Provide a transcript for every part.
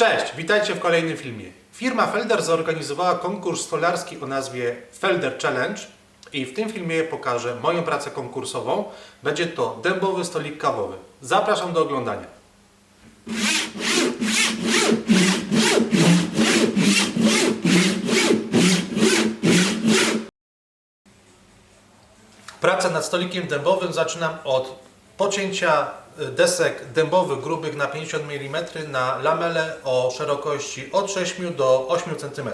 Cześć, witajcie w kolejnym filmie. Firma Felder zorganizowała konkurs stolarski o nazwie Felder Challenge i w tym filmie pokażę moją pracę konkursową. Będzie to dębowy stolik kawowy. Zapraszam do oglądania. Pracę nad stolikiem dębowym zaczynam od pocięcia desek dębowych grubych na 50 mm na lamele o szerokości od 6 do 8 cm.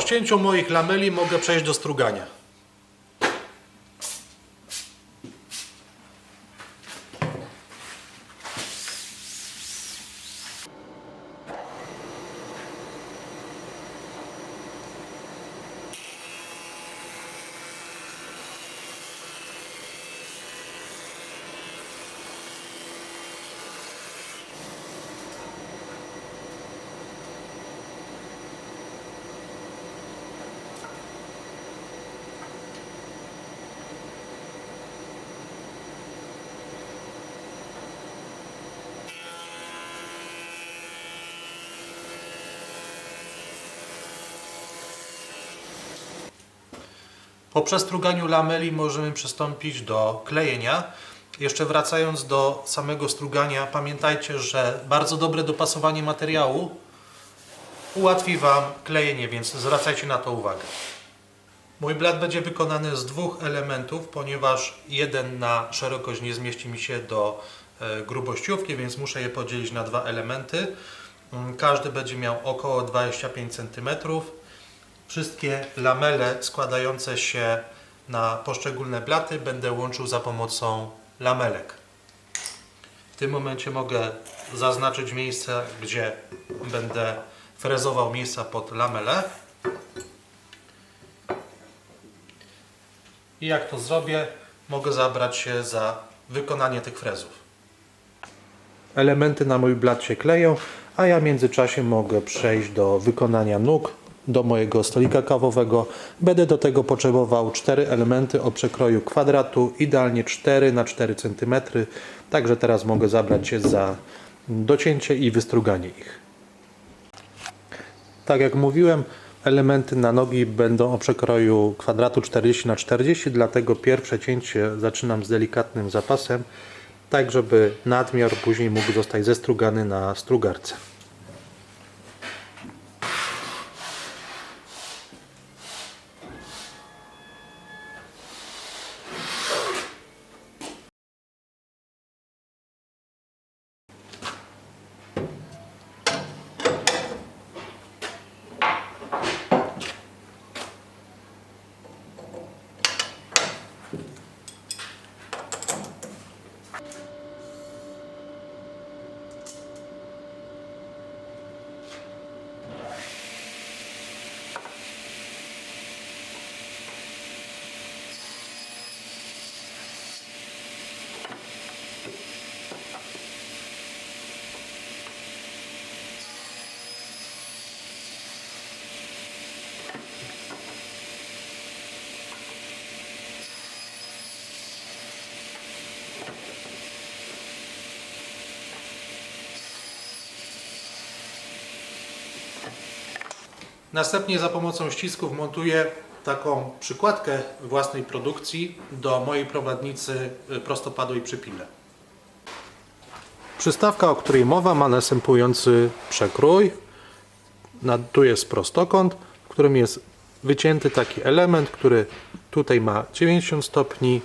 Rozcięciu moich lameli mogę przejść do strugania. Po przestruganiu lameli możemy przystąpić do klejenia. Jeszcze wracając do samego strugania, pamiętajcie, że bardzo dobre dopasowanie materiału ułatwi Wam klejenie, więc zwracajcie na to uwagę. Mój blat będzie wykonany z dwóch elementów, ponieważ jeden na szerokość nie zmieści mi się do e, grubościówki, więc muszę je podzielić na dwa elementy. Mm, Każdy będzie miał około 25 cm. Wszystkie lamele składające się na poszczególne blaty będę łączył za pomocą lamelek. W tym momencie mogę zaznaczyć miejsce, gdzie będę frezował miejsca pod lamele. I jak to zrobię, mogę zabrać się za wykonanie tych frezów. Elementy na mój blat się kleją, a ja w międzyczasie mogę przejść do wykonania nóg do mojego stolika kawowego. Będę do tego potrzebował cztery elementy o przekroju kwadratu, idealnie 4 na 4 cm. Także teraz mogę zabrać się za docięcie i wystruganie ich. Tak jak mówiłem, elementy na nogi będą o przekroju kwadratu 40 na 40, dlatego pierwsze cięcie zaczynam z delikatnym zapasem, tak żeby nadmiar później mógł zostać zestrugany na strugarce. Następnie za pomocą ścisków montuję taką przykładkę własnej produkcji do mojej prowadnicy y, prostopadłej przypile. Przystawka, o której mowa, ma następujący przekrój. Tu jest prostokąt, w którym jest wycięty taki element, który Tutaj ma 90 stopni.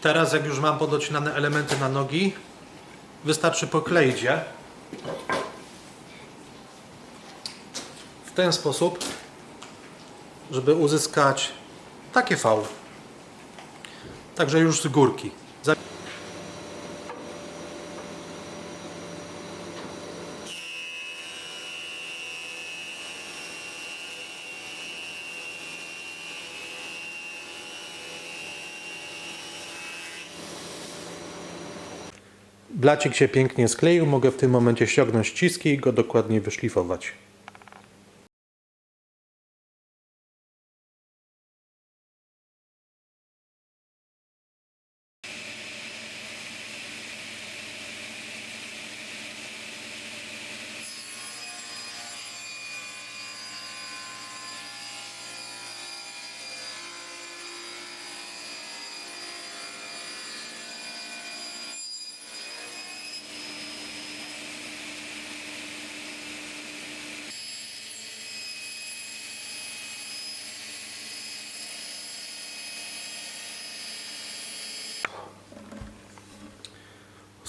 Teraz jak już mam podocinane elementy na nogi, wystarczy pokleić je w ten sposób, żeby uzyskać takie V. Także już z górki. Za- Blacik się pięknie skleił, mogę w tym momencie ściągnąć ściski i go dokładnie wyszlifować.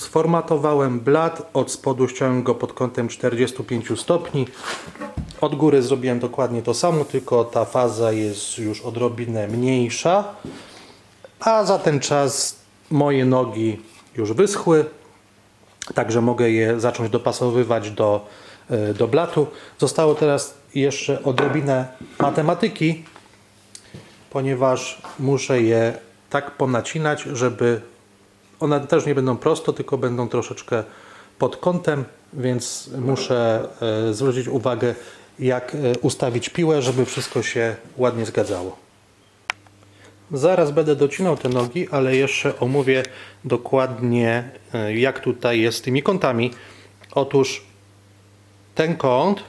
Sformatowałem blat, od spodu ściąłem go pod kątem 45 stopni. Od góry zrobiłem dokładnie to samo, tylko ta faza jest już odrobinę mniejsza. A za ten czas moje nogi już wyschły, także mogę je zacząć dopasowywać do, e, do blatu. Zostało teraz jeszcze odrobinę matematyki, ponieważ muszę je tak ponacinać, żeby one też nie będą prosto, tylko będą troszeczkę pod kątem, więc muszę e, zwrócić uwagę, jak e, ustawić piłę, żeby wszystko się ładnie zgadzało. Zaraz będę docinał te nogi, ale jeszcze omówię dokładnie, e, jak tutaj jest z tymi kątami. Otóż ten kąt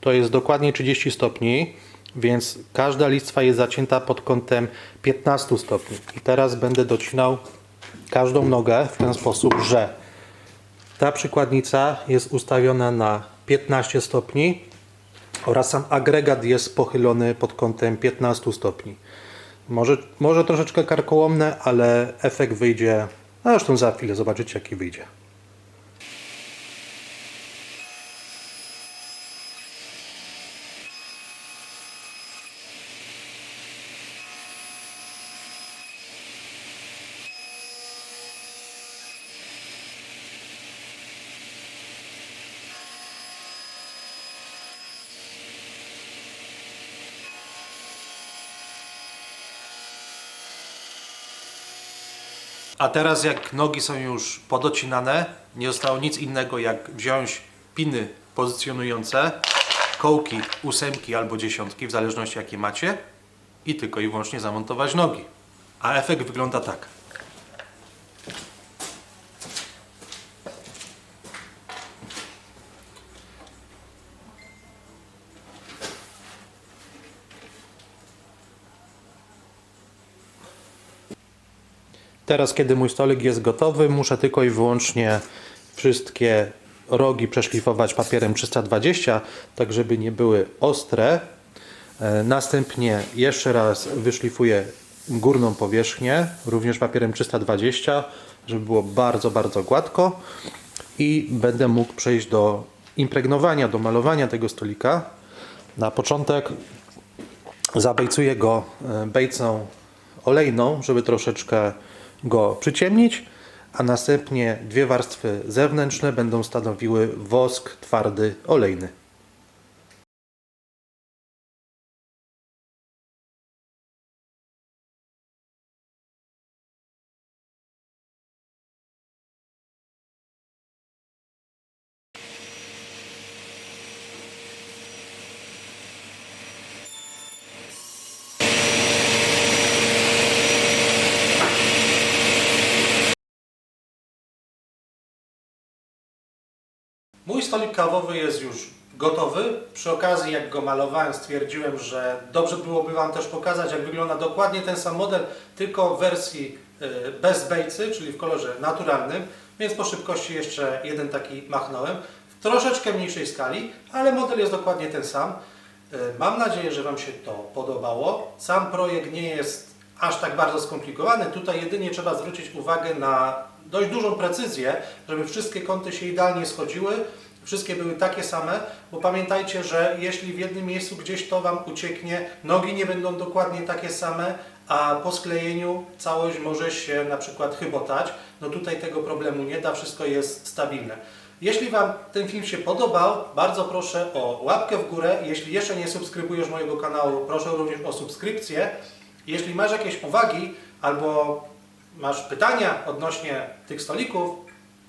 to jest dokładnie 30 stopni, więc każda listwa jest zacięta pod kątem 15 stopni. I teraz będę docinał każdą nogę w ten sposób, że ta przykładnica jest ustawiona na 15 stopni oraz sam agregat jest pochylony pod kątem 15 stopni. Może, może troszeczkę karkołomne, ale efekt wyjdzie, a zresztą za chwilę zobaczycie jaki wyjdzie. A teraz jak nogi są już podocinane, nie zostało nic innego jak wziąć piny pozycjonujące, kołki ósemki albo dziesiątki, w zależności jakie macie i tylko i wyłącznie zamontować nogi. A efekt wygląda tak. Teraz, kiedy mój stolik jest gotowy, muszę tylko i wyłącznie wszystkie rogi przeszlifować papierem 320, tak żeby nie były ostre. E, Następnie jeszcze raz wyszlifuję górną powierzchnię, również papierem 320, żeby było bardzo, bardzo gładko i będę mógł przejść do impregnowania, do malowania tego stolika, na początek zabejcuję go e, bejcą olejną, żeby troszeczkę go przyciemnić, a następnie dwie warstwy zewnętrzne będą stanowiły wosk twardy olejny. Mój stolik kawowy jest już gotowy. Przy okazji, jak go malowałem, stwierdziłem, że dobrze byłoby Wam też pokazać, jak wygląda dokładnie ten sam model, tylko w wersji y, bez bejcy, czyli w kolorze naturalnym. Więc po szybkości jeszcze jeden taki machnąłem. W troszeczkę mniejszej skali, ale model jest dokładnie ten sam. Y, Mam nadzieję, że Wam się to podobało. Sam projekt nie jest aż tak bardzo skomplikowany. Tutaj jedynie trzeba zwrócić uwagę na dość dużą precyzję, żeby wszystkie kąty się idealnie schodziły, wszystkie były takie same, bo pamiętajcie, że jeśli w jednym miejscu gdzieś to Wam ucieknie, nogi nie będą dokładnie takie same, a po sklejeniu całość może się na przykład chybotać. No tutaj tego problemu nie da, wszystko jest stabilne. Jeśli Wam ten film się podobał, bardzo proszę o łapkę w górę. Jeśli jeszcze nie subskrybujesz mojego kanału, proszę również o subskrypcję. Jeśli masz jakieś uwagi albo masz pytania odnośnie tych stolików,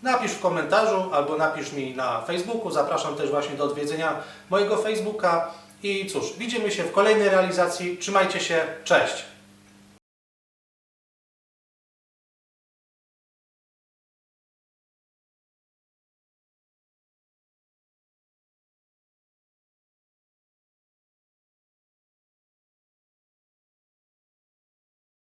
napisz w komentarzu albo napisz mi na Facebooku. Zapraszam też właśnie do odwiedzenia mojego Facebooka. I cóż, widzimy się w kolejnej realizacji. Trzymajcie się, cześć!